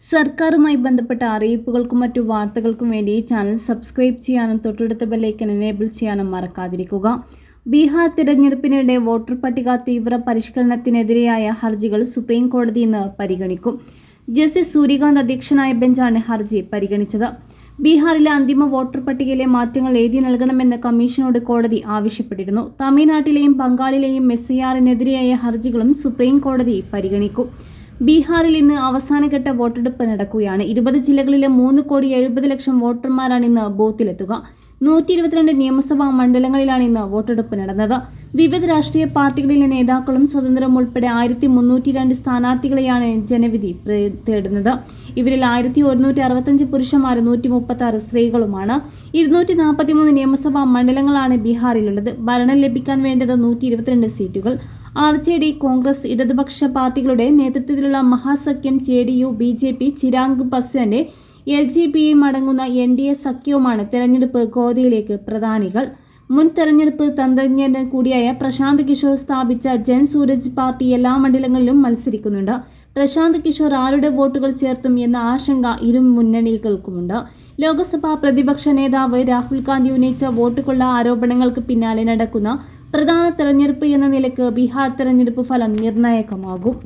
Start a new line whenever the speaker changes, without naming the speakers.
സർക്കാരുമായി ബന്ധപ്പെട്ട അറിയിപ്പുകൾക്കും മറ്റു വാർത്തകൾക്കും വേണ്ടി ഈ ചാനൽ സബ്സ്ക്രൈബ് ചെയ്യാനും തൊട്ടടുത്ത ബെല്ലൈക്കൻ എനേബിൾ ചെയ്യാനും മറക്കാതിരിക്കുക. ബീഹാർ തിരഞ്ഞെടുപ്പിനിടെ വോട്ടർ പട്ടിക തീവ്ര പരിഷ്കരണത്തിനെതിരെയായ ഹർജികൾ സുപ്രീം കോടതി ഇന്ന് പരിഗണിക്കും. ജസ്റ്റിസ് സൂര്യകാന്ത് അധ്യക്ഷനായ ബെഞ്ചാണ് ഹർജി പരിഗണിച്ചത്. ബീഹാറിലെ അന്തിമ വോട്ടർ പട്ടികയിലെ മാറ്റങ്ങൾ എഴുതി നൽകണമെന്ന് കമ്മീഷനോട് കോടതി ആവശ്യപ്പെട്ടിരുന്നു. തമിഴ്നാട്ടിലെയും ബംഗാളിലെയും എസ് ഐ ആറിനെതിരെയായ ഹർജികളും സുപ്രീം കോടതി പരിഗണിക്കും. ബീഹാറിൽ ഇന്ന് അവസാനഘട്ട വോട്ടെടുപ്പ് നടക്കുകയാണ്. ഇരുപത് ജില്ലകളിലെ മൂന്ന് കോടി എഴുപത് ലക്ഷം വോട്ടർമാരാണ് ഇന്ന് ബൂത്തിലെത്തുക. നൂറ്റി ഇരുപത്തിരണ്ട് നിയമസഭാ മണ്ഡലങ്ങളിലാണ് ഇന്ന് വോട്ടെടുപ്പ് നടന്നത്. വിവിധ രാഷ്ട്രീയ പാർട്ടികളിലെ നേതാക്കളും സ്വതന്ത്രം ഉൾപ്പെടെ ആയിരത്തി മുന്നൂറ്റി രണ്ട് സ്ഥാനാർത്ഥികളെയാണ് ജനവിധി തേടുന്നത്. ഇവരിൽ ആയിരത്തി ഒരുന്നൂറ്റി അറുപത്തഞ്ച് പുരുഷന്മാരും നൂറ്റി മുപ്പത്തി ആറ് സ്ത്രീകളുമാണ്. ഇരുന്നൂറ്റി നാൽപ്പത്തിമൂന്ന് നിയമസഭാ മണ്ഡലങ്ങളാണ് ബീഹാറിലുള്ളത്. ഭരണം ലഭിക്കാൻ വേണ്ടത് നൂറ്റി ഇരുപത്തിരണ്ട് സീറ്റുകൾ. ആർ ജെ ഡി കോൺഗ്രസ് ഇടതുപക്ഷ പാർട്ടികളുടെ നേതൃത്വത്തിലുള്ള മഹാസഖ്യം J D U B J P Chirag പസ്വാന്റെ L J പിയും അടങ്ങുന്ന എൻ ഡി എ സഖ്യവുമാണ് തെരഞ്ഞെടുപ്പ് ഗോതയിലേക്ക് പ്രധാനികൾ. മുൻ തെരഞ്ഞെടുപ്പ് തന്ത്രജ്ഞൻ കൂടിയായ പ്രശാന്ത് കിഷോർ സ്ഥാപിച്ച ജൻ സൂരജ് പാർട്ടി എല്ലാ മണ്ഡലങ്ങളിലും മത്സരിക്കുന്നുണ്ട്. പ്രശാന്ത് കിഷോർ ആരുടെ വോട്ടുകൾ ചേർത്തും എന്ന ആശങ്ക ഇരു മുന്നണികൾക്കുമുണ്ട്. ലോക്സഭാ പ്രതിപക്ഷ നേതാവ് രാഹുൽ ഗാന്ധി ഉന്നയിച്ച വോട്ടുകൊള്ള ആരോപണങ്ങൾക്ക് പിന്നാലെ നടക്കുന്ന പ്രധാന തെരഞ്ഞെടുപ്പ് എന്ന നിലയ്ക്ക് ബീഹാർ തെരഞ്ഞെടുപ്പ് ഫലം നിർണായകമാകും.